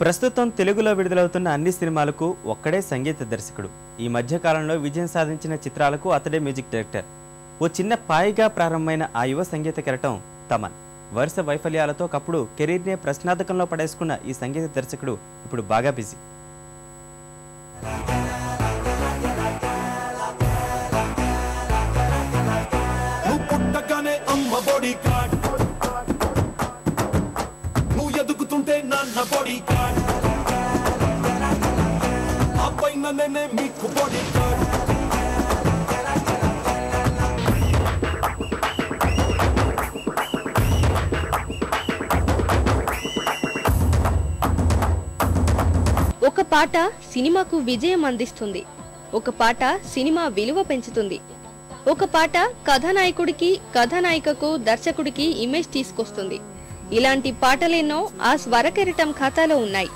ప్రస్తుతం తెలుగులో విడుదలవుతున్న అన్ని సినిమాలకు ఒక్కడే సంగీత దర్శకుడు. ఈ మధ్య కాలంలో విజయం సాధించిన చిత్రాలకు అతడే మ్యూజిక్ డైరెక్టర్. ఓ చిన్న పాయిగా ప్రారంభమైన ఆ యువ సంగీత కెరటం తమన్. వరుస వైఫల్యాలతో ఒకప్పుడు కెరీర్నే ప్రశ్నార్థకంలో పడేసుకున్న ఈ సంగీత దర్శకుడు ఇప్పుడు బాగా బిజీ. నాన్న బాడీ కార్డ్ ఆ పైన మీకు కార్డ్ ఒక పాట సినిమాకు విజయం అందిస్తుంది. ఒక పాట సినిమా విలువ పెంచుతుంది. ఒక పాట కథానాయకుడికి కథానాయికకు దర్శకుడికి ఇమేజ్ తీసుకొస్తుంది. ఇలాంటి పాటలెన్నో ఆ స్వరకెరటం ఖాతాలో ఉన్నాయి.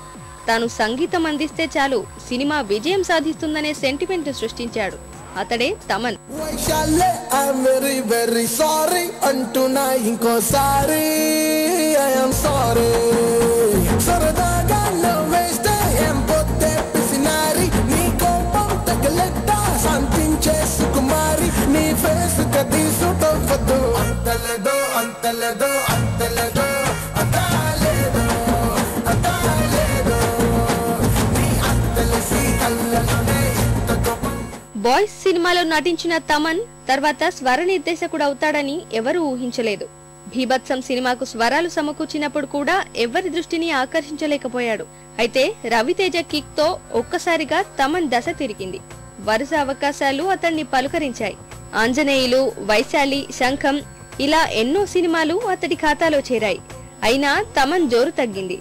తాను సంగీతం అందిస్తే చాలు సినిమా విజయం సాధిస్తుందనే సెంటిమెంట్ సృష్టించాడు. అతడే తమన్. సారీ అంటున్నా ఇంకోసారి. సారీ బాయ్స్ సినిమాలో నటించిన తమన్ తర్వాత స్వర నిర్దేశకుడు అవుతాడని ఎవరూ ఊహించలేదు. భీభత్సం సినిమాకు స్వరాలు సమకూర్చినప్పుడు కూడా ఎవరి దృష్టిని ఆకర్షించలేకపోయాడు. అయితే రవితేజ కిక్తో ఒక్కసారిగా తమన్ దశ తిరిగింది. వరుస అవకాశాలు అతన్ని పలుకరించాయి. ఆంజనేయులు వైశాలి శంఖం ఇలా ఎన్నో సినిమాలు అతడి ఖాతాలో చేరాయి. అయినా తమన్ జోరు తగ్గింది.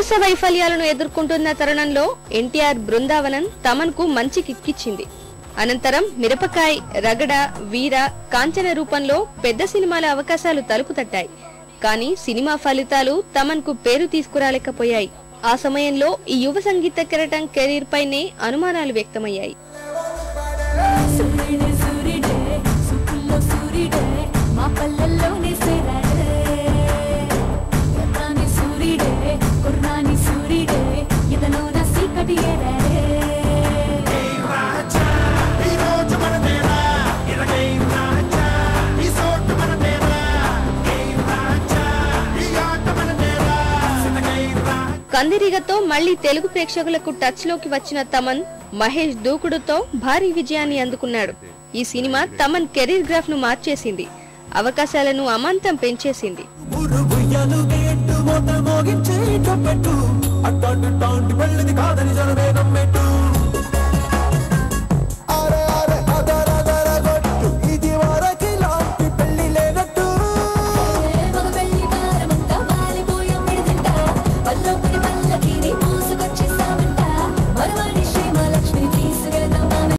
వరుస వైఫల్యాలను ఎదుర్కొంటున్న తరుణంలో ఎన్టీఆర్ బృందావనం తమన్కు మంచి కిక్కిచ్చింది. అనంతరం మిరపకాయ్ రగడ వీర కాంచన రూపంలో పెద్ద సినిమాల అవకాశాలు తలుపు తట్టాయి. కానీ సినిమా ఫలితాలు తమన్కు పేరు తీసుకురాలేకపోయాయి. ఆ సమయంలో ఈ యువ సంగీత కెరటం కెరీర్ పైనే అనుమానాలు వ్యక్తమయ్యాయి. కందిరిగతో మళ్ళీ తెలుగు ప్రేక్షకులకు టచ్లోకి వచ్చిన తమన్ మహేష్ దూకుడుతో భారీ విజయాన్ని అందుకున్నాడు. ఈ సినిమా తమన్ కెరీర్ గ్రాఫ్ను మార్చేసింది. అవకాశాలను అమాంతం పెంచేసింది. అట్టాంటి గేట్టు వెళ్ళింది కాదని జనమే నమ్మెట్టు